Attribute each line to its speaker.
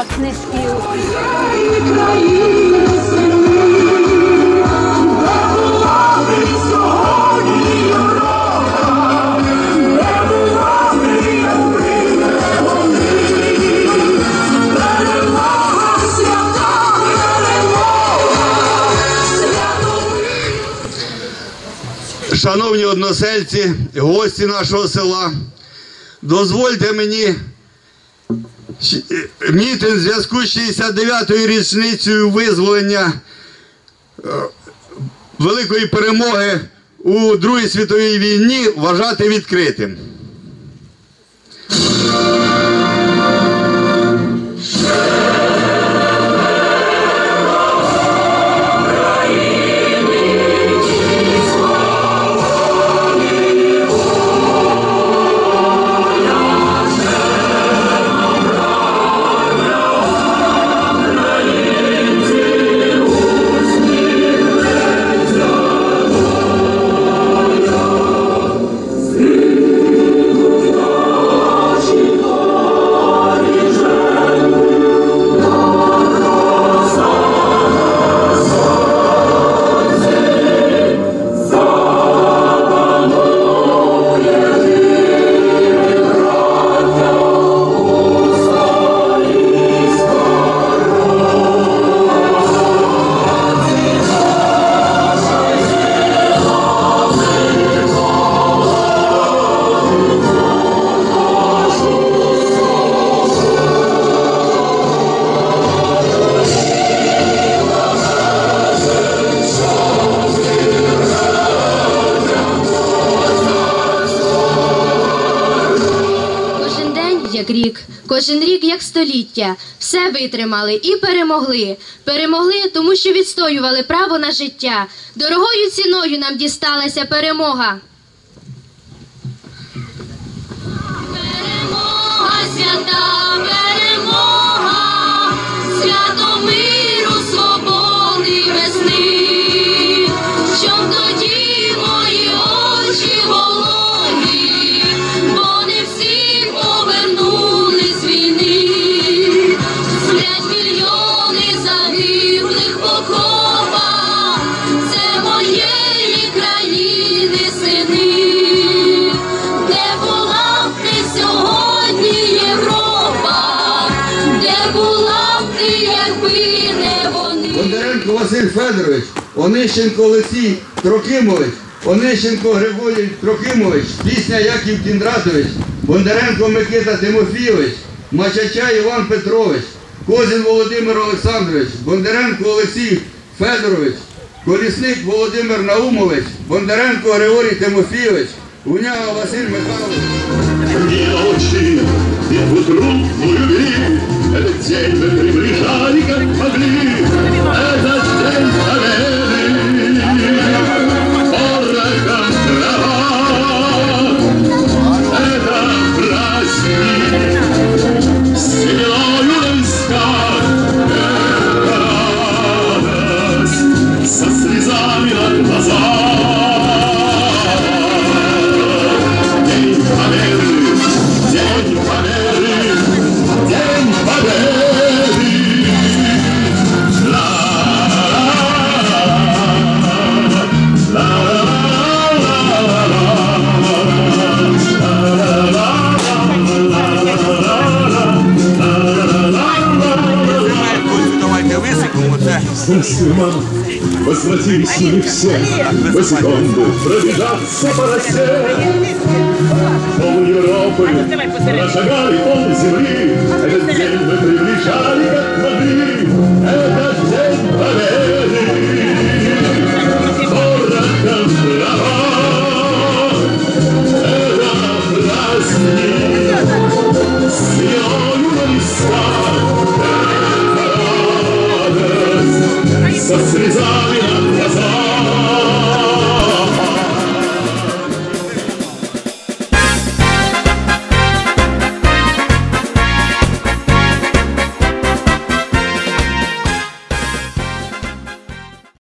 Speaker 1: ці, а книжки.
Speaker 2: Шановні односельці, гості нашого села, дозвольте мені мітинг в зв'язку з 69-ю річницею визволення е, великої перемоги у Другій світовій війні вважати відкритим.
Speaker 3: Рік, кожен рік як століття. Все витримали і перемогли. Перемогли, тому що відстоювали право на життя. Дорогою ціною нам дісталася. Перемога, Була б ти, якби не вони?
Speaker 2: Бондаренко Василь Федорович, Онищенко Олексій Трохимович, Онищенко Григорій Трохимович, пісня Яків Кіндратович, Бондаренко Микита Тимофійович, Мачача Іван Петрович, Козін Володимир Олександрович, Бондаренко Олексій Федорович, Колісник Володимир Наумович, Бондаренко Григорій Тимофійович, Уняга Василь Михайлович.
Speaker 4: Мне ночи и утру твою любви Этот день мы приближали, Мама. Возвратились мы все, босиком пробежаться по росе. Пол Европы прошагали пол земли. Этот день мы приближали, как могли. serce zali